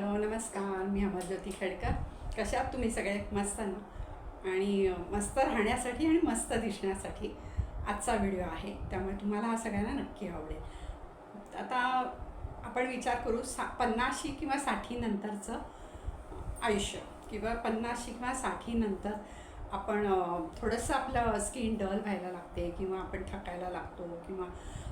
Hello नमस्कार. मी अमरज्योती खेडकर. कशा आहात तुम्ही सगळे? मस्त ना? आणि मस्त राहण्यासाठी आणि मस्त दिसण्यासाठी आजचा व्हिडिओ आहे. त्यामुळे तुम्हाला हा सगळ्यांना नक्की आवडेल. आता आपण विचार करू सा पन्नाशी किंवा साठी नंतरचं आयुष्य किंवा पन्नाशी किंवा साठीनंतर आपण थोडंसं आपलं स्किन डल व्हायला लागते किंवा आपण थकायला लागतो किंवा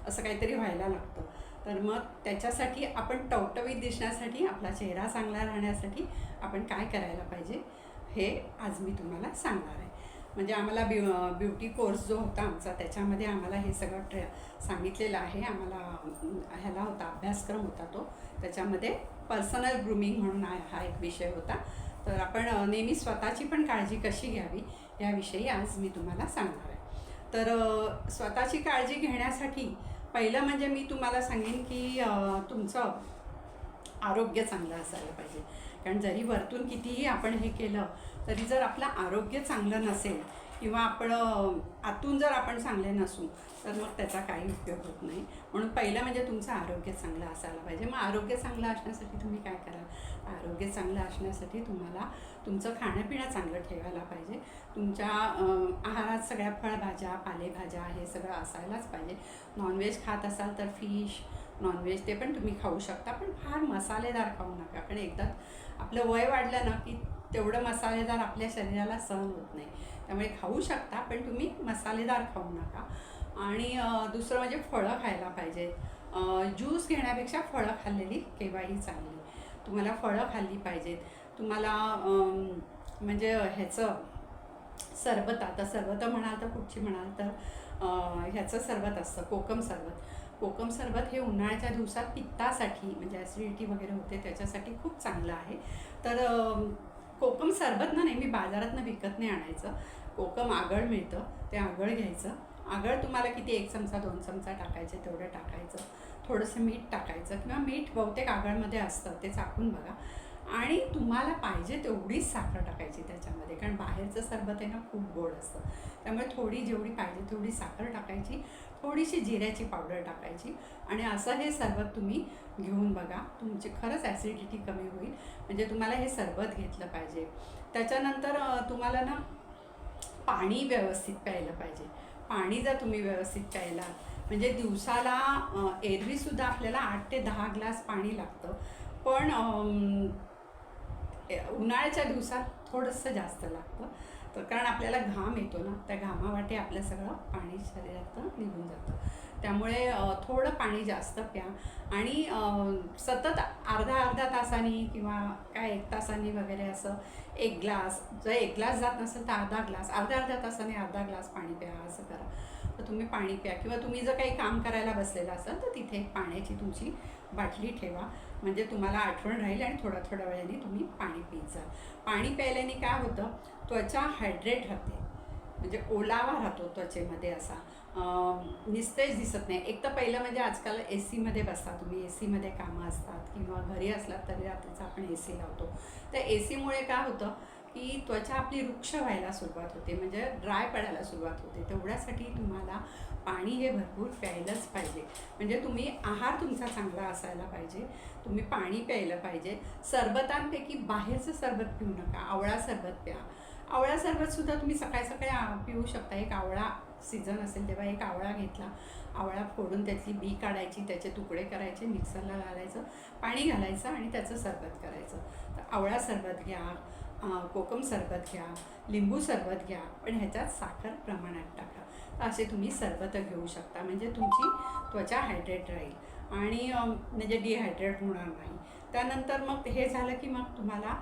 असं काहीतरी व्हायला लागतं. तर मग त्याच्यासाठी आपण टवटवीत दिसण्यासाठी आपला चेहरा चांगला राहण्यासाठी आपण काय करायला पाहिजे हे आज मी तुम्हाला सांगणार आहे. म्हणजे आम्हाला ब्यु ब्युटी कोर्स जो होता आमचा त्याच्यामध्ये आम्हाला हे सगळं ट्रे सांगितलेलं आहे. आम्हाला ह्याला होता अभ्यासक्रम होता तो. त्याच्यामध्ये पर्सनल ग्रूमिंग म्हणून हा एक विषय होता. तर आपण नेहमी स्वतःची पण काळजी कशी घ्यावी याविषयी आज मी तुम्हाला सांगणार आहे. तर स्वतःची काळजी घेण्यासाठी पहिलं म्हणजे मी तुम्हाला सांगेन की तुमचं आरोग्य चांगलं असायला पाहिजे. कारण जरी वरतून कितीही आपण हे केलं तरी जर आपलं आरोग्य चांगलं नसेल किंवा आपण आतून जर आपण चांगले नसू तर मग त्याचा काही उपयोग होत नाही. म्हणून पहिलं म्हणजे तुमचं आरोग्य चांगलं असायला पाहिजे. मग आरोग्य चांगलं असण्यासाठी तुम्ही काय कराल? आरोग्य चांगलं असण्यासाठी तुम्हाला तुमचं खाणंपिणं चांगलं ठेवायला पाहिजे. तुमच्या आहारात सगळ्या फळभाज्या पालेभाज्या हे सगळं असायलाच पाहिजे. नॉनव्हेज खात असाल तर फिश नॉनव्हेज ते पण तुम्ही खाऊ शकता. पण फार मसालेदार खाऊ नका. कारण एकदा आपलं वय वाढलं ना की तेवढं मसालेदार आपल्या शरीराला सहन होत नाही. त्यामुळे खाऊ शकता पण तुम्ही मसालेदार खाऊ नका. आणि दुसरं म्हणजे फळं खायला पाहिजेत ज्यूस घेण्यापेक्षा फळं खाल्लेली केव्हाही चांगली. तुम्हाला फळं खाल्ली पाहिजेत. तुम्हाला म्हणजे ह्याचं सरबत आता सरबत म्हणाल तर कुठची म्हणाल तर ह्याचं सरबत असतं कोकम सरबत. कोकम सरबत हे उन्हाळ्याच्या दिवसात पित्तासाठी म्हणजे ॲसिडिटी वगैरे होते त्याच्यासाठी खूप चांगलं आहे. तर कोकम सरबत ना नेहमी बाजारातनं विकत नाही आणायचं. कोकम आगळ मिळतं ते आगळ घ्यायचं. आगळ तुम्हाला किती एक चमचा दोन चमचा टाकायचे तेवढं टाकायचं. थोडंसं मीठ टाकायचं किंवा मीठ बहुतेक आगळमध्ये असतं ते चाकून बघा. आणि तुम्हाला पाहिजे तेवढीच साखर टाकायची त्याच्यामध्ये कारण बाहेरचं सरबत आहे ना खूप गोड असतं. त्यामुळे थोडी जेवढी पाहिजे तेवढी साखर टाकायची थोडीशी जिऱ्याची पावडर टाकायची आणि असं हे सरबत तुम्ही घेऊन बघा तुमची खरंच ॲसिडिटी कमी होईल. म्हणजे तुम्हाला हे सरबत घेतलं पाहिजे. त्याच्यानंतर तुम्हाला ना पाणी व्यवस्थित प्यायलं पाहिजे. पाणी जर तुम्ही व्यवस्थित प्यायला म्हणजे दिवसाला एरवीसुद्धा आपल्याला आठ ते दहा ग्लास पाणी लागतं. पण उन्हाळ्याच्या दिवसात थोडंसं जास्त लागतं. तर कारण आपल्याला घाम येतो ना त्या घामावाटे आपलं सगळं पाणी शरीरातून निघून जातं. त्यामुळे थोडं पाणी जास्त प्या आणि सतत अर्धा अर्धा तासानी किंवा काय एक तासानी वगैरे असं एक ग्लास जर एक ग्लास जात नसेल तर अर्धा ग्लास अर्धा अर्ध्या तासाने अर्धा ग्लास पाणी प्या असं करा. तर तुम्ही पाणी प्या किंवा तुम्ही जर काही काम करायला बसलेलं असाल तर तिथे पाण्याची तुमची बाटली ठेवा. म्हणजे तुम्हाला आठवण राहील आणि थोड्या थोड्या वेळाने तुम्ही पाणी पित जा. पाणी प्यायल्याने काय होतं त्वचा हायड्रेट राहते. म्हणजे ओलावा राहतो त्वचेमध्ये असा. निस्तेज दिसत नाही. एक तर पहिलं म्हणजे आजकाल ए सीमध्ये बसता तुम्ही ए सीमध्ये कामं असतात किंवा घरी असलात तरी रात्रीचा आपण ए सी लावतो. तर ए सीमुळे काय होतं की त्वचा आपली वृक्ष व्हायला सुरुवात होते. म्हणजे ड्राय पडायला सुरुवात होते. तेवढ्यासाठी तुम्हाला पाणी हे भरपूर प्यायलंच पाहिजे. म्हणजे तुम्ही आहार तुमचा चांगला असायला पाहिजे. तुम्ही पाणी प्यायलं पाहिजे. सरबतांपैकी बाहेरचं सरबत पिऊ नका. आवळा सरबत प्या. आवळा सरबतसुद्धा तुम्ही सकाळी सकाळी पिऊ शकता. एक आवळा सीझन असेल तेव्हा एक आवळा घेतला. आवळा फोडून त्याची बी काढायची त्याचे तुकडे करायचे मिक्सरला घालायचं पाणी घालायचं आणि त्याचं सरबत करायचं. तर आवळा सरबत घ्या कोकम सरबत घ्या लिंबू सरबत घ्या पण ह्याच्यात साखर प्रमाणात टाका. तर असे तुम्ही सरबत घेऊ शकता. म्हणजे तुमची त्वचा हायड्रेट राहील. आणि म्हणजे डिहायड्रेट होणार नाही. त्यानंतर मग हे झालं की मग तुम्हाला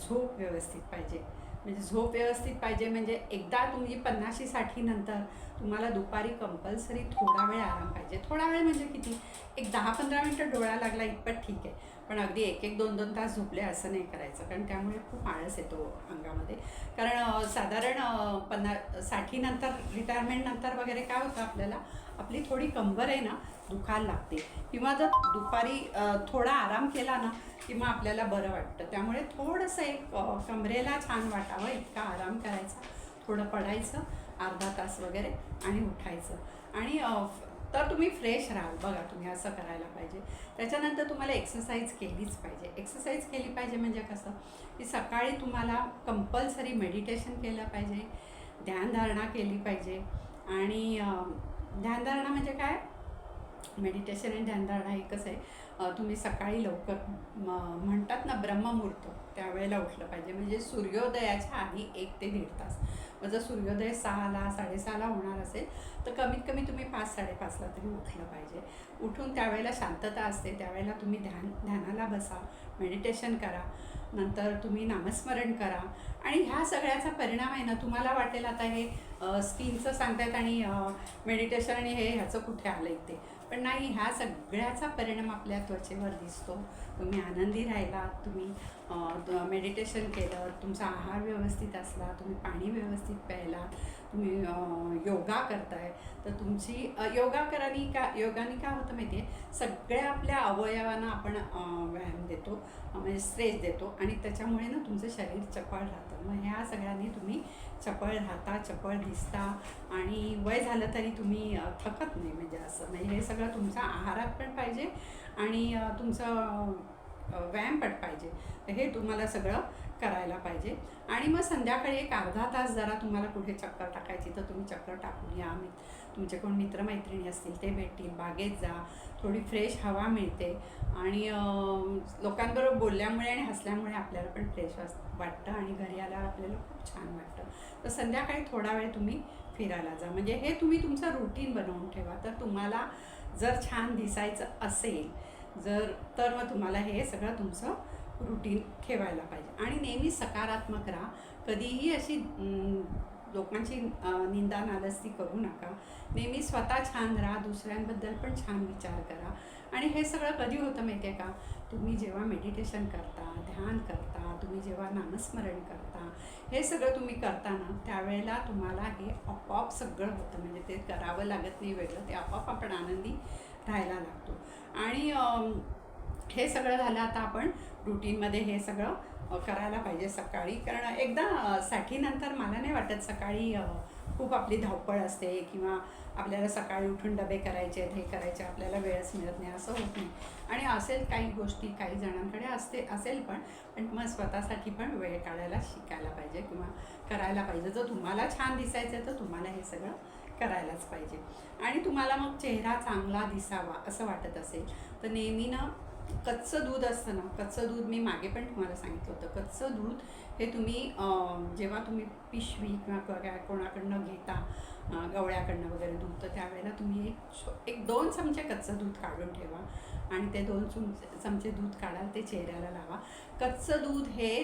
झोप व्यवस्थित पाहिजे. म्हणजे झोप व्यवस्थित पाहिजे म्हणजे एकदा तुम्ही पन्नाशी साठी नंतर तुम्हाला दुपारी कंपल्सरी थोडा वेळ आराम पाहिजे. थोडा वेळ म्हणजे किती? एक दहा पंधरा मिनटं डोळा लागला इतपत ठीक आहे. पण अगदी एक एक दोन दोन तास झोपले असं नाही करायचं. कारण त्यामुळे खूप आळस येतो अंगामध्ये. कारण साधारण पन्ना साठीनंतर रिटायरमेंटनंतर वगैरे काय होतं आपल्याला? आपली थोडी कंबर आहे ना दुखायला लागते. किंवा जर दुपारी थोडा आराम केला ना की मग आपल्याला बरं वाटतं. त्यामुळे थोडंसं एक कमरेला छान वाटावं इतका आराम करायचा. थोडं पडायचं अर्धा तास वगैरे आणि उठायचं. आणि तर तुम्ही फ्रेश राहाल. बघा तुम्ही असं करायला पाहिजे. त्याच्यानंतर तुम्हाला एक्सरसाइज केलीच पाहिजे. एक्सरसाइज केली पाहिजे म्हणजे कसं? की सकाळी तुम्हाला कंपल्सरी मेडिटेशन केलं पाहिजे. ध्यानधारणा केली पाहिजे. आणि ध्यानधारणा म्हणजे काय? मेडिटेशन आणि ध्यानधारणा एकच आहे. तुम्ही सकाळी लवकर म- म्हणतात ना ब्रह्ममुहूर्त त्यावेळेला उठलं पाहिजे. म्हणजे सूर्योदयाच्या आधी एक ते दीड तास. जर सूर्योदय सहाला साडेसहाला होणार असेल तर कमीत कमी तुम्ही पाच साडेपाचला तरी उठलं पाहिजे. उठून त्यावेळेला शांतता असते त्यावेळेला तुम्ही ध्यान ध्यानाला बसा मेडिटेशन करा नंतर तुम्ही नामस्मरण करा. आणि ह्या सगळ्याचा परिणाम आहे ना तुम्हाला वाटेल आता हे स्किनचं सांगतायत आणि मेडिटेशन आणि हे ह्याचं कुठे आलं ते. पण नाही ह्या सगळ्याचा परिणाम आपल्या त्वचेवर दिसतो. तुम्ही आनंदी राहिलात तुम्ही मेडिटेशन केलं तुमचा आहार व्यवस्थित असला तुम्ही पाणी व्यवस्थित प्यायला तुम्ही योगा करताय तर तुमची योगा करानी का योगाने काय होतं माहिती आहे? सगळ्या आपल्या अवयवांना आपण व्यायाम देतो म्हणजे स्ट्रेच देतो आणि त्याच्यामुळे ना तुमचं शरीर चपळ राहतं. मग ह्या सगळ्यांनी तुम्ही चपळ राहता चपळ दिसता आणि वय झालं तरी तुम्ही थकत नाही म्हणजे असं. म्हणजे हे सगळं तुमच्या आहारात पण पाहिजे आणि तुमचं व्यायाम पण पाहिजे. तर हे तुम्हाला सगळं करायला पाहिजे. आणि मग संध्याकाळी एक अर्धा तास जरा तुम्हाला कुठे चक्कर टाकायची तर तुम्ही चक्कर टाकून या. मी तुमचे कोण मित्रमैत्रिणी असतील ते भेटतील बागेत जा. थोडी फ्रेश हवा मिळते. आणि लोकांबरोबर बोलल्यामुळे आणि हसल्यामुळे आपल्याला पण फ्रेश वाटतं आणि घरी आल्यावर आपल्याला खूप छान वाटतं. तर संध्याकाळी थोडा वेळ तुम्ही फिरायला जा. म्हणजे हे तुम्ही तुमचं रुटीन बनवून ठेवा. तर तुम्हाला जर छान दिसायचं असेल जर तर मग तुम्हाला हे सगळं तुमचं रुटीन ठेवायला पाहिजे. आणि नेहमी सकारात्मक राहा. कधीही अशी लोकांची निंदा नालस्ती करू नका. नेहमी स्वतः छान राहा दुसऱ्यांबद्दल पण छान विचार करा. आणि हे सगळं कधी होतं माहिती आहे का? तुम्ही जेव्हा मेडिटेशन करता ध्यान करता तुम्ही जेव्हा नामस्मरण करता हे सगळं तुम्ही करता ना त्यावेळेला तुम्हाला हे आपोआप सगळं होतं. म्हणजे ते करावं लागत नाही वेगळं ते आपोआप आपण आनंदी राहायला लागतो. आणि हे सगळं झालं आता आपण रुटीनमध्ये हे सगळं करायला पाहिजे. सकाळी कारण एकदा साठीनंतर मला नाही वाटत सकाळी खूप आपली धावपळ असते किंवा आपल्याला सकाळी उठून डबे करायचे आहेत हे करायचे आपल्याला वेळच मिळत नाही असं होत नाही. आणि असेल काही गोष्टी काही जणांकडे असते असेल पण पण मग स्वतःसाठी पण वेळ काढायला शिकायला पाहिजे किंवा करायला पाहिजे. जर तुम्हाला छान दिसायचं आहे तर तुम्हाला हे सगळं करायलाच पाहिजे. आणि तुम्हाला मग चेहरा चांगला दिसावा असं वाटत असेल तर नेहमी ना कच्चं दूध असतं ना कच्चं दूध मी मागे पण तुम्हाला सांगितलं होतं. कच्चं दूध हे तुम्ही जेव्हा तुम्ही पिशवी किंवा काय कोणाकडनं घेता गवळ्याकडनं वगैरे दूध तर त्यावेळेला तुम्ही एक एक दोन चमचे कच्चं दूध काढून ठेवा आणि ते दोन चुम- चमचे दूध काढाल ते चेहऱ्याला लावा. कच्चं दूध हे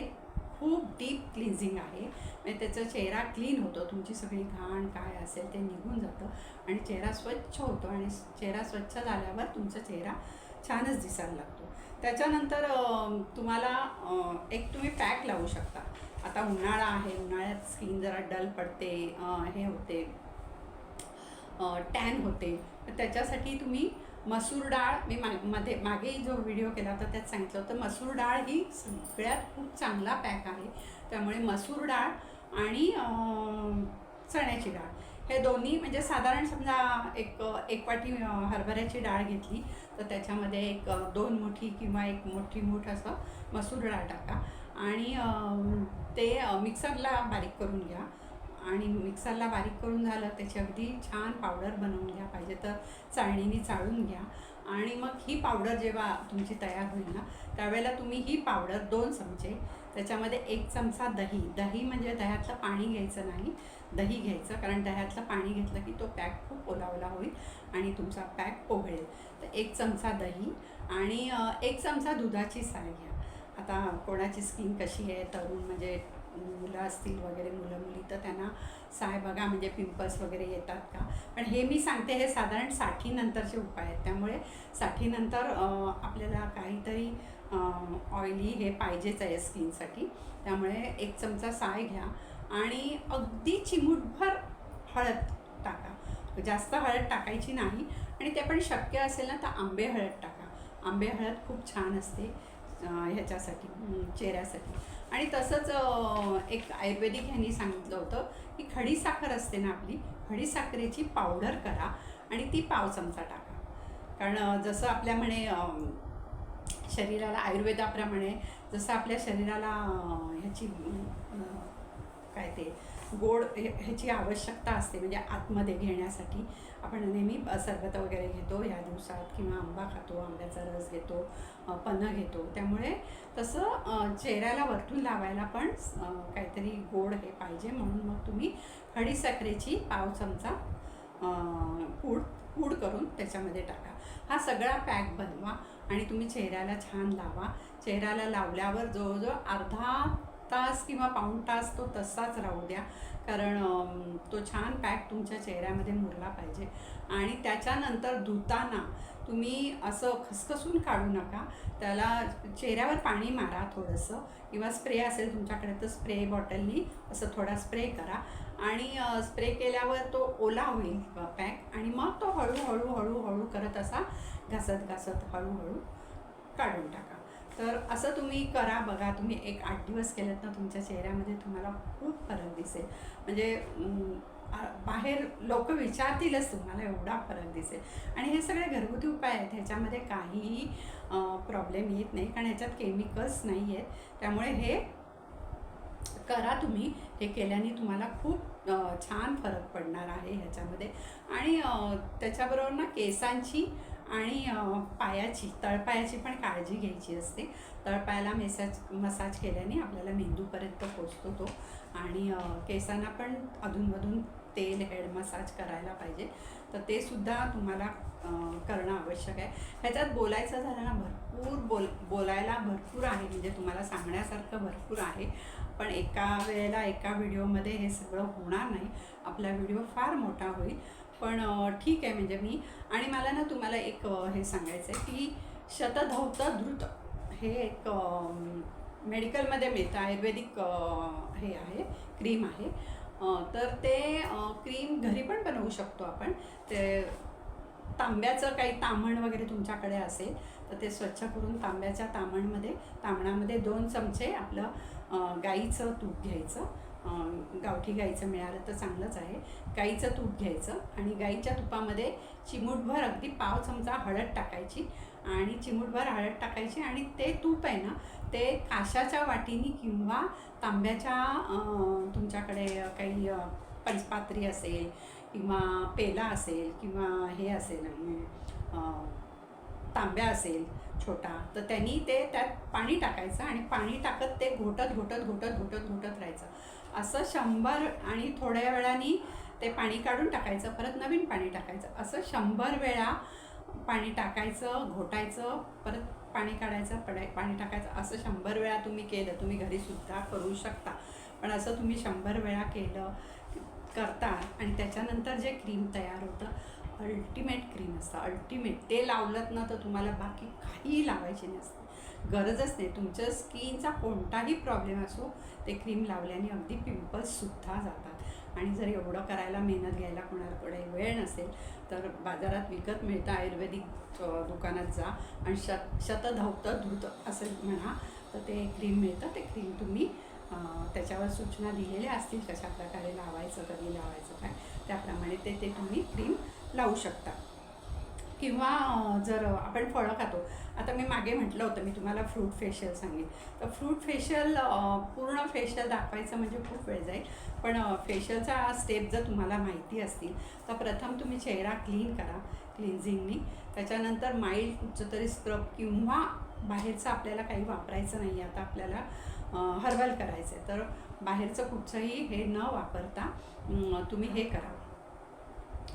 खूप डीप क्लिन्झिंग आहे. म्हणजे त्याचा चेहरा क्लीन होतो तुमची सगळी घाण काय असेल ते निघून जातं आणि चेहरा स्वच्छ होतो आणि चेहरा स्वच्छ झाल्यावर तुमचा चेहरा छानच दिसायला लागतो. त्याच्यानंतर तुम्हाला एक तुम्ही पॅक लावू शकता. आता उन्हाळा आहे उन्हाळ्यात स्किन जरा डल पडते हे होते टॅन होते. तर त्याच्यासाठी तुम्ही मसूर डाळ मी मा मध्ये मागे जो व्हिडिओ केला होता त्यात सांगितलं होतं मसूर डाळ ही सगळ्यात खूप चांगला पॅक आहे. त्यामुळे मसूर डाळ आणि चण्याची डाळ. हे दोन्ही म्हणजे साधारण समजा एक एक वाटी हरभऱ्याची डाळ घेतली तर त्याच्यामध्ये एक दोन मुठी किंवा एक मोठी मूठ असं मसूर डाळ टाका. आणि ते मिक्सरला बारीक करून घ्या. आणि मिक्सरला बारीक करून झालं त्याची अगदी छान पावडर बनवून घ्या. पाहिजे तर चाळणीने चाळून घ्या. आणि मग ही पावडर जेव्हा तुमची तयार होईल ना त्यावेळेला तुम्ही ही पावडर दोन चमचे त्याच्यामध्ये एक चमचा दही. दही म्हणजे दह्यातलं पाणी घ्यायचं नाही दही घ्यायचं कारण दह्यातलं पाणी घेतलं की तो पॅक खूप ओलावला होईल आणि तुमचा पॅक पोहळेल. तर एक चमचा दही आणि एक चमचा दुधाची साय घ्या. आता कोणाची स्किन कशी आहे तरुण म्हणजे मुलं असतील वगैरे मुलं मुली तर त्यांना साय बघा म्हणजे पिंपल्स वगैरे येतात का? पण हे मी सांगते हे साधारण साठीनंतरचे उपाय आहेत. त्यामुळे साठीनंतर आपल्याला काहीतरी ऑइली हे पाहिजेच आहे स्किनसाठी. त्यामुळे एक चमचा साय घ्या आणि अगदी चिमूटभर हळद टाका. जास्त हळद टाकायची नाही आणि ते पण शक्य असेल ना तर आंबे हळद टाका. आंबे हळद खूप छान असते ह्याच्यासाठी चेहऱ्यासाठी. आणि तसंच एक आयुर्वेदिक ह्यांनी सांगितलं होतं की खडीसाखर असते ना आपली खडीसाखरेची पावडर करा आणि ती पाव चमचा टाका. कारण जसं आपल्या म्हणे शरीराला आयुर्वेदाप्रमाणे जसं आपल्या शरीराला ह्याची काय ते गोड हे- ह्याची आवश्यकता असते म्हणजे आतमध्ये घेण्यासाठी. आपण नेहमी सरबत वगैरे घेतो ह्या दिवसात किंवा आंबा खातो आंब्याचा रस घेतो पन्ह घेतो. त्यामुळे तसं चेहऱ्याला वरतून लावायला पण काहीतरी गोड हे पाहिजे. म्हणून मग तुम्ही खडीसाखरेची पाव चमचा अ, पूड पूड करून त्याच्यामध्ये टाका. हा सगळा पॅक बनवा आणि तुम्ही चेहऱ्याला छान लावा. चेहऱ्याला लावल्यावर जवळजवळ अर्धा तास किंवा पाऊण तास तो तसाच राहू द्या. कारण तो छान पॅक तुमच्या चेहऱ्यामध्ये मुरला पाहिजे. आणि त्याच्यानंतर धुताना तुम्ही असं खसखसून काढू नका. त्याला चेहऱ्यावर पाणी मारा थोडंसं. किंवा स्प्रे असेल तुमच्याकडे तर स्प्रे बॉटलनी असं थोडा स्प्रे करा. आणि स्प्रे केल्यावर तो ओला होईल पॅक. आणि मग तो हळूहळू हळूहळू करत असा घासत घासत हळूहळू काढून टाका. तर असं तुम्ही करा. बघा तुम्ही एक आठ दिवस केलेत ना तुमच्या चेहऱ्यामध्ये तुम्हाला खूप फरक दिसेल. म्हणजे बाहेर लोक विचारतीलच तुम्हाला एवढा फरक दिसेल. आणि हे सगळे घरगुती उपाय आहेत. ह्याच्यामध्ये काहीही प्रॉब्लेम येत नाही. कारण ह्याच्यात केमिकल्स नाही आहेत त्यामुळे हे करा तुम्ही. हे केल्याने तुम्हाला खूप छान फरक पडणार आहे ह्याच्यामध्ये. आणि त्याच्याबरोबर ना केसांची आणि पायाची तळपायाची पण काळजी घ्यायची असते. तळपायाला मेसाज मसाज केल्याने आपल्याला मेंदूपर्यंत पोचतो तो. आणि केसांना पण अधूनमधून तेल हेड मसाज करायला पाहिजे. तर ते सुद्धा तुम्हाला करणं आवश्यक आहे. ह्याच्यात बोलायचं झालं ना भरपूर बोल बोलायला भरपूर आहे. म्हणजे तुम्हाला सांगण्यासारखं भरपूर आहे. पण एका वेळेला एका व्हिडिओमध्ये हे सगळं होणार नाही. आपला व्हिडिओ फार मोठा होईल. पण ठीक आहे म्हणजे मी. आणि मला ना तुम्हाला एक हे सांगायचं आहे की शतधौत धृत हे एक मेडिकलमध्ये मिळतं. आयुर्वेदिक हे आहे क्रीम आहे. तर ते क्रीम घरी पण बनवू शकतो आपण. ते तांब्याचं काही तांबण वगैरे तुमच्याकडे असेल तर ते स्वच्छ करून तांब्याच्या तामणमध्ये तांबणामध्ये दोन चमचे आपलं गाईचं तूप घ्यायचं. गावठी गाईचं मिळालं तर चांगलंच आहे. गाईचं तूप घ्यायचं आणि गाईच्या तुपामध्ये चिमूटभर अगदी पाव चमचा हळद टाकायची आणि चिमूटभर हळद टाकायची आणि ते तूप आहे ना ते काशाच्या वाटीनी किंवा तांब्याच्या तुमच्याकडे काही पंचपात्री असेल किंवा पेला असेल किंवा हे असेल तांब्या असेल छोटा तर त्यांनी ते त्यात पाणी टाकायचं आणि पाणी टाकत ते घोटत घोटत घोटत घोटत घोटत राहायचं. असं शंभर आणि थोड्या वेळाने ते पाणी काढून टाकायचं परत नवीन पाणी टाकायचं. असं शंभर वेळा पाणी टाकायचं घोटायचं परत पाणी काढायचं पडाय पाणी टाकायचं. असं शंभर वेळा तुम्ही केलं तुम्ही घरीसुद्धा करू शकता. पण असं तुम्ही शंभर वेळा केलं करता आणि त्याच्यानंतर जे क्रीम तयार होतं अल्टिमेट क्रीम असतं. अल्टिमेट ते लावलंत ना तर तुम्हाला बाकी काहीही लावायचे नसतं. गरजच नाही तुमच्या स्किनचा कोणताही प्रॉब्लेम असो ते क्रीम लावल्याने अगदी पिंपल्ससुद्धा जातात. आणि जर एवढं करायला मेहनत घ्यायला कोणाकडे वेळ नसेल तर बाजारात विकत मिळतं. आयुर्वेदिक दुकानात जा आणि शत शतधौत धूत असं म्हणा तर ते क्रीम मिळतं. ते क्रीम तुम्ही त्याच्यावर सूचना दिलेल्या असतील कशा प्रकारे लावायचं कधी लावायचं काय त्याप्रमाणे ते ते तुम्ही क्रीम लावू शकता. किंवा जर आपण फळं खातो आता मी मागे म्हटलं होतं मी तुम्हाला फ्रूट फेशियल सांगेन. तर फ्रूट फेशियल पूर्ण फेशियल दाखवायचं म्हणजे खूप वेळ जाईल. पण फेशियलचा स्टेप जर तुम्हाला माहिती असतील तर प्रथम तुम्ही चेहरा क्लीन करा क्लिन्झिंगनी त्याच्यानंतर माइल्ड तरी स्क्रब किंवा बाहेरचं आपल्याला काही वापरायचं नाही आता आपल्याला हर्बल करायचं आहे तर बाहेरचं कुठचंही हे न वापरता तुम्ही हे करा.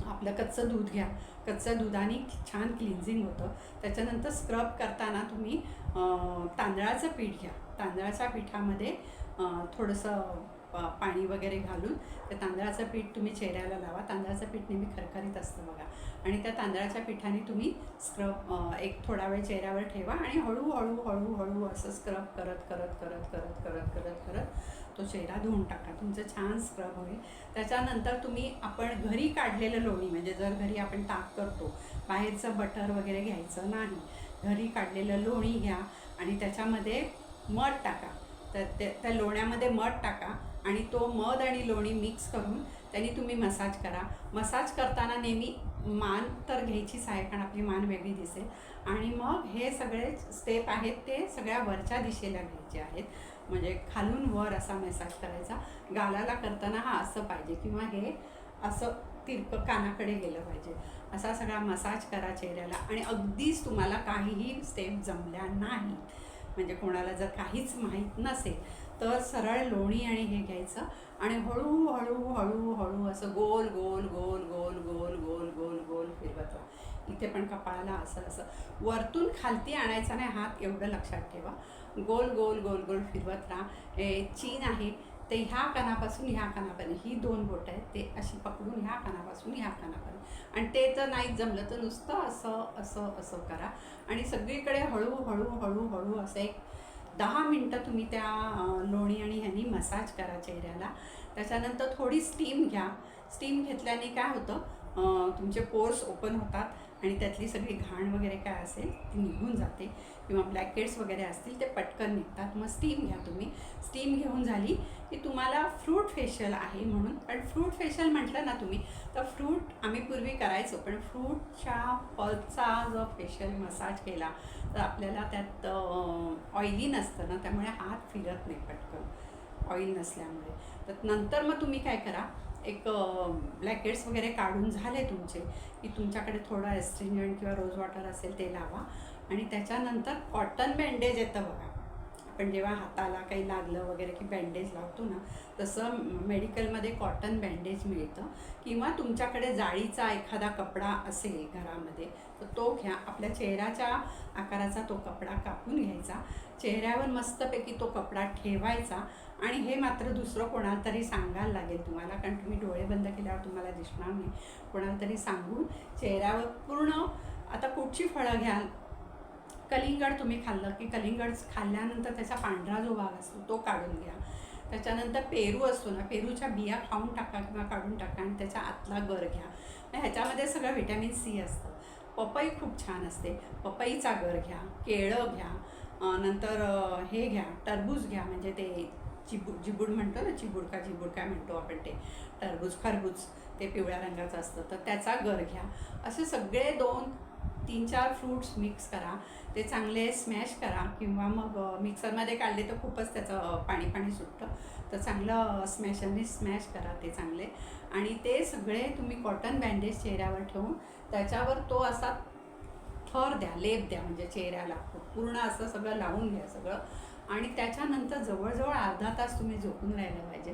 आपलं कच्चं दूध घ्या. कच्चं दुधाने छान क्लिन्झिंग होतं. त्याच्यानंतर स्क्रब करताना तुम्ही तांदळाचं पीठ घ्या. तांदळाच्या पिठामध्ये थोडंसं पाणी वगैरे घालून त्या तांदळाचं पीठ तुम्ही चेहऱ्याला लावा. तांदळाचं पीठ नेहमी खरखरीत असतं बघा. आणि त्या तांदळाच्या पिठाने तुम्ही स्क्रब एक थोडा वेळ चेहऱ्यावर ठेवा आणि हळूहळू हळूहळू असं स्क्रब करत करत करत करत करत करत करत तो चेहरा धुवून टाका. तुमचं छान स्क्रब होईल. त्याच्यानंतर तुम्ही आपण घरी काढलेलं लोणी म्हणजे जर घरी आपण ताक करतो बाहेरचं बटर वगैरे घ्यायचं नाही. घरी काढलेलं लोणी घ्या आणि त्याच्यामध्ये मध टाका. तर ते त्या लोण्यामध्ये मध टाका आणि तो मध आणि लोणी मिक्स करून त्यांनी तुम्ही मसाज करा. मसाज करताना नेहमी मान तर घ्यायचीच आहे कारण आपली मान वेगळी दिसेल. आणि मग हे सगळे स्टेप आहेत ते सगळ्या वरच्या दिशेला घ्यायचे आहेत. म्हणजे खालून वर असा मेसाज करायचा. गालाला करताना हा असं पाहिजे किंवा हे असं तिरकं कानाकडे गेलं पाहिजे. असा सगळा मसाज करा चेहऱ्याला आणि अगदीच तुम्हाला काहीही स्टेप जमल्या नाही. म्हणजे कोणाला जर काहीच माहीत नसेल तर सरळ लोणी आणि हे घ्यायचं आणि हळूहळू हळू हळू असं गोल गोल गोल गोल गोल गोल गोल गोल फिरवत राहा. इथे पण कपाळाला असं असं. वरतून खालती आणायचा नाही हात एवढं लक्षात ठेवा. गोल गोल गोल गोल फिरवत राहा. हे चीन आहे ते ह्या कानापासून ह्या कानापर्यंत ही दोन बोट आहेत ते अशी पकडून ह्या कानापासून ह्या कानापर्यंत आणि ते तर नाही जमलं तर नुसतं असं असं असं करा. आणि सगळीकडे हळू हळू हळू हळू असं एक दहा मिनटं तुम्ही त्या लोणी आणि ह्यांनी मसाज करा चेहऱ्याला. त्याच्यानंतर थोडी स्टीम घ्या. स्टीम घेतल्याने काय होतं तुमचे पोर्स ओपन होतात. आणि त्यातली सगळी घाण वगैरे काय असेल ती निघून जाते. किंवा ब्लॅकेट्स वगैरे असतील ते पटकन निघतात. मग स्टीम घ्या तुम्ही. स्टीम घेऊन झाली की तुम्हाला फ्रूट फेशियल आहे म्हणून. पण फ्रूट फेशियल म्हटलं ना तुम्ही तर फ्रूट आम्ही पूर्वी करायचो. पण फ्रूटच्या पल्पचा जो फेशियल मसाज केला तर आपल्याला त्यात ऑइली नसतं ना. त्यामुळे हात फिरत नाही पटकन. ऑइल नसल्यामुळे. तर नंतर मग तुम्ही काय करा एक ब्लॅकेट्स वगैरे काढून झाले तुमचे की तुमच्याकडे थोडं एस्ट्रिंजंट किंवा रोज वॉटर असेल ते लावा. आणि त्याच्यानंतर कॉटन बँडेज येतं बघा. आपण जेव्हा हाताला काही लागलं वगैरे की बँडेज लावतो ना तसं मेडिकलमध्ये कॉटन बँडेज मिळतं. किंवा तुमच्याकडे जाळीचा एखादा कपडा असेल घरामध्ये तर तो घ्या. आपल्या चेहऱ्याच्या आकाराचा तो कपडा कापून घ्यायचा. चेहऱ्यावर मस्तपैकी तो कपडा ठेवायचा. आणि हे मात्र दुसरं कोणाला तरी सांगायला लागेल तुम्हाला कारण तुम्ही डोळे बंद केल्यावर तुम्हाला दिसणार नाही. कोणाला तरी सांगून चेहऱ्यावर पूर्ण आता कुठची फळं घ्याल? कलिंगड तुम्ही खाल्लं की कलिंगड खाल्ल्यानंतर त्याचा पांढरा जो भाग असतो तो काढून घ्या. त्याच्यानंतर पेरू असतो ना पेरूच्या बिया खाऊन टाका किंवा काढून टाका आणि त्याच्या आतला गर घ्या. मग ह्याच्यामध्ये सगळं व्हिटॅमिन सी असतं. पपई खूप छान असते. पपईचा गर घ्या केळं घ्या नंतर हे घ्या टरबूज घ्या म्हणजे ते चिबूड जिबूड म्हणतो ना चिबूड का जिबूड काय म्हणतो आपण ते. टरबूज खरबूज ते पिवळ्या रंगाचं असतं. तर त्याचा गर घ्या. असे सगळे दोन तीन चार फ्रूट्स मिक्स करा. ते चांगले स्मॅश करा किंवा मग मिक्सरमध्ये काढले तर खूपच त्याचं पाणी पाणी सुटतं. तर चांगलं स्मॅशरने स्मॅश करा ते चांगले. आणि ते सगळे तुम्ही कॉटन बँडेज चेहऱ्यावर ठेवून त्याच्यावर तो असा थर द्या लेप द्या म्हणजे चेहऱ्याला. पूर्ण असं सगळं लावून घ्या सगळं. आणि त्याच्यानंतर जवळजवळ अर्धा तास तुम्ही झोपून राहायला पाहिजे.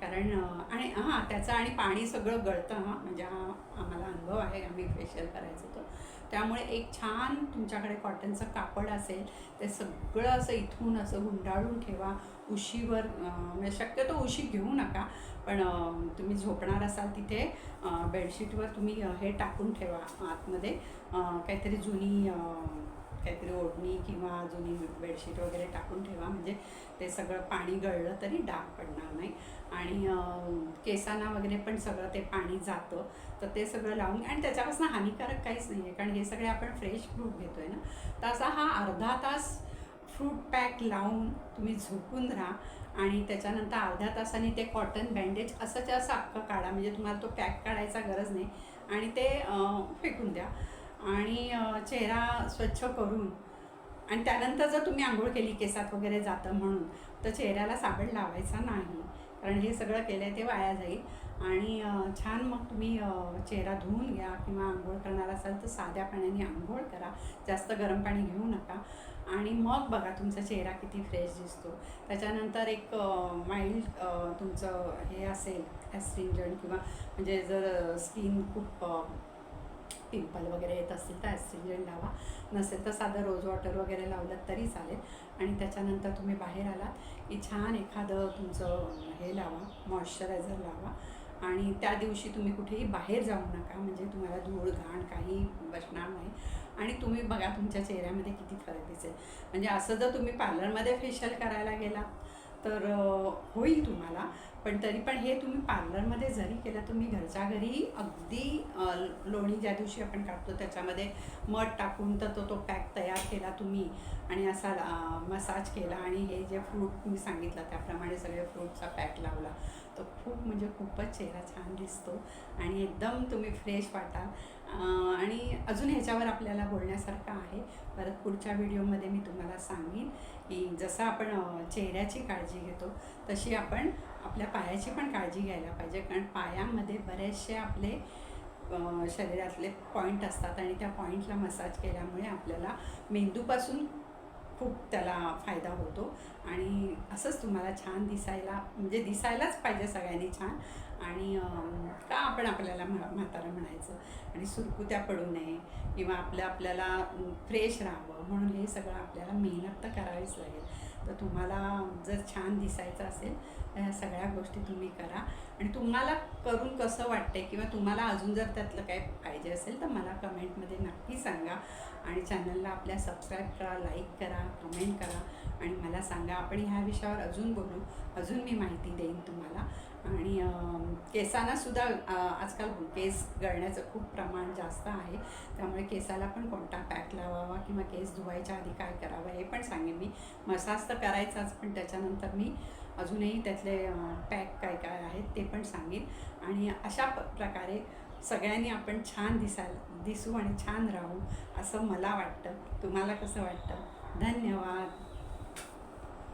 कारण आणि हां त्याचं आणि पाणी सगळं गळतं हां. म्हणजे हा आम्हाला अनुभव आहे आम्ही फेशियल करायचं तो त्यामुळे एक छान तुमच्याकडे कॉटनचं कापड असेल ते सगळं असं इथून असं गुंडाळून ठेवा. उशीवर म्हणजे शक्यतो उशी घेऊ नका पण तुम्ही झोपणार असाल तिथे बेडशीटवर तुम्ही हे टाकून ठेवा आतमध्ये. काहीतरी जुनी काहीतरी ओढणी किंवा जुनी बेडशीट वगैरे टाकून ठेवा. म्हणजे ते सगळं पाणी गळलं तरी डाग पडणार नाही. आणि केसांना वगैरे पण सगळं ते पाणी जातं. तर ते सगळं लावून आणि त्याच्यापासून हानिकारक काहीच नाही आहे कारण हे सगळे आपण फ्रेश फ्रूट घेतो आहे ना. तर असा हा अर्धा तास फ्रूट पॅक लावून तुम्ही झोपून राहा आणि त्याच्यानंतर अर्ध्या तासाने ते कॉटन बँडेज असंच्या असं अख्खं काढा म्हणजे तुम्हाला तो पॅक काढायचा गरज नाही. आणि ते फेकून द्या. आणि चेहरा स्वच्छ करून आणि त्यानंतर जर तुम्ही आंघोळ केली केसात वगैरे जातं म्हणून तर चेहऱ्याला साबण लावायचा नाही. कारण हे सगळं केलं आहे ते वाया जाईल. आणि छान मग तुम्ही चेहरा धुवून घ्या किंवा आंघोळ करणार असाल तर साध्या पाण्याने आंघोळ करा. जास्त गरम पाणी घेऊ नका. आणि मग बघा तुमचा चेहरा किती फ्रेश दिसतो. त्याच्यानंतर एक माइल्ड तुमचं हे असेल ॲस्ट्रिंजंट किंवा म्हणजे जर स्किन खूप पिंपल वगैरे येत असतील तर ॲस्ट्रिंजंट लावा. नसेल तर साधं रोज वॉटर वगैरे लावलं तरी चालेल. आणि त्याच्यानंतर तुम्ही बाहेर आलात की छान एखादं तुमचं हे लावा मॉइश्चरायझर लावा. आणि त्या दिवशी तुम्ही कुठेही बाहेर जाऊ नका म्हणजे तुम्हाला धूळ घाण काही बसणार नाही. आणि तुम्ही बघा तुमच्या चेहऱ्यामध्ये किती फरक दिसेल. म्हणजे असं जर तुम्ही पार्लरमध्ये फेशियल करायला गेला तर होईल तुम्हाला. पण तरी पण हे तुम्ही पार्लरमध्ये जरी केलं तुम्ही घरच्या घरी अगदी लोणी ज्या दिवशी आपण काढतो त्याच्यामध्ये मध टाकून तर तो तो पॅक तयार केला तुम्ही. आणि असा मसाज केला आणि हे जे फ्रूट तुम्ही सांगितलं त्याप्रमाणे सगळे फ्रूटचा पॅक लावला. तर खूप म्हणजे खूपच चेहरा छान दिसतो आणि एकदम तुम्ही फ्रेश वाटाल आणि अजून ह्याच्यावर आपल्याला बोलण्यासारखं आहे. परत पुढच्या व्हिडिओमध्ये मी तुम्हाला सांगेन की जसं आपण चेहऱ्याची काळजी घेतो तशी आपण आपल्या पायाची पण काळजी घ्यायला पाहिजे. कारण पायामध्ये बरेचसे आपले शरीरातले पॉईंट असतात आणि त्या पॉईंटला मसाज केल्यामुळे आपल्याला मेंदूपासून खूप त्याला फायदा होतो. आणि असंच तुम्हाला छान दिसायला म्हणजे दिसायलाच पाहिजे सगळ्यांनी छान. आणि का आपण आपल्याला म्हा म्हातारं म्हणायचं? आणि सुरकुत्या पडू नये किंवा आपलं आपल्याला फ्रेश राहावं म्हणून हे सगळं आपल्याला मेहनत तर करावीच लागेल. तर तुम्हाला जर छान दिसायचं असेल तर ह्या सगळ्या गोष्टी तुम्ही करा. आणि तुम्हाला करून कसं वाटतंय किंवा तुम्हाला अजून जर त्यातलं काय पाहिजे असेल तर मला कमेंटमध्ये नक्की सांगा. आणि चॅनलला आपल्या सबस्क्राईब करा लाईक करा कमेंट करा आणि मला सांगा. आपण ह्या विषयावर अजून बोलू. अजून मी माहिती देईन तुम्हाला. आणि केसांनासुद्धा केसांना सुद्धा आजकाल केस गळण्याचं खूप प्रमाण जास्त आहे. त्यामुळे केसाला पण कोणता पॅक लावावा किंवा केस धुवायच्या आधी काय करावं हे पण सांगेन मी. मसाज तर करायचाच पण त्याच्यानंतर मी अजूनही त्यातले पॅक काय काय आहेत ते पण सांगेन. आणि अशा प प्रकारे सगळ्यांनी आपण छान दिसायला दिसू आणि छान राहू असं मला वाटतं. तुम्हाला कसं वाटतं? धन्यवाद.